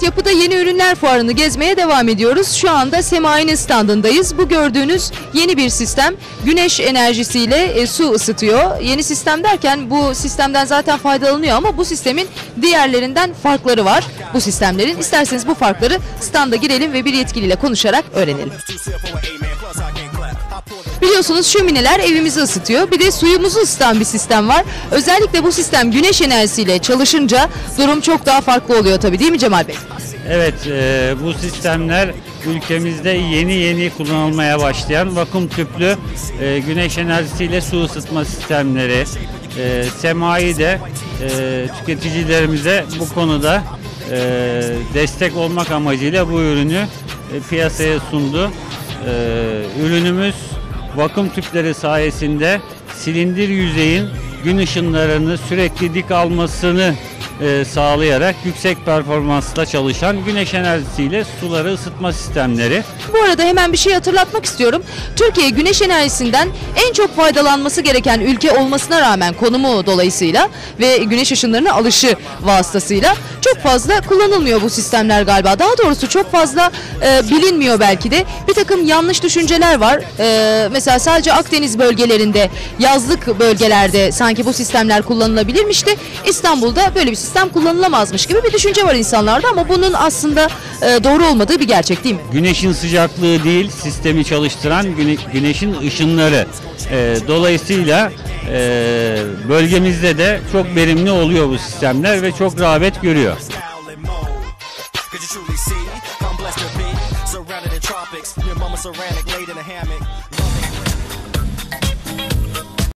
Kapıda yeni ürünler fuarını gezmeye devam ediyoruz. Şu anda Semai'nin standındayız. Bu gördüğünüz yeni bir sistem. Güneş enerjisiyle e, su ısıtıyor. Yeni sistem derken bu sistemden zaten faydalanıyor ama bu sistemin diğerlerinden farkları var. Bu sistemlerin. İsterseniz bu farkları standa girelim ve bir yetkiliyle konuşarak öğrenelim. Biliyorsunuz şömineler evimizi ısıtıyor. Bir de suyumuzu ısıtan bir sistem var. Özellikle bu sistem güneş enerjisiyle çalışınca durum çok daha farklı oluyor tabii değil mi Cemal Bey? Evet, e, bu sistemler ülkemizde yeni yeni kullanılmaya başlayan vakum tüplü e, güneş enerjisiyle su ısıtma sistemleri. E, Semai de e, tüketicilerimize bu konuda e, destek olmak amacıyla bu ürünü e, piyasaya sundu. E, ürünümüz vakum tüpleri sayesinde silindir yüzeyin gün ışınlarını sürekli dik almasını e, sağlayarak yüksek performansla çalışan güneş enerjisiyle suları ısıtma sistemleri. Bu arada hemen bir şey hatırlatmak istiyorum. Türkiye güneş enerjisinden en çok faydalanması gereken ülke olmasına rağmen konumu dolayısıyla ve güneş ışınlarına alışı vasıtasıyla çok fazla kullanılmıyor bu sistemler galiba. Daha doğrusu çok fazla e, bilinmiyor belki de. Bir takım yanlış düşünceler var. E, mesela sadece Akdeniz bölgelerinde, yazlık bölgelerde sanki bu sistemler kullanılabilirmiş de İstanbul'da böyle bir sistem sistem kullanılamazmış gibi bir düşünce var insanlarda ama bunun aslında e, doğru olmadığı bir gerçek değil mi? Güneşin sıcaklığı değil sistemi çalıştıran güne, güneşin ışınları. E, dolayısıyla e, bölgemizde de çok verimli oluyor bu sistemler ve çok rağbet görüyor.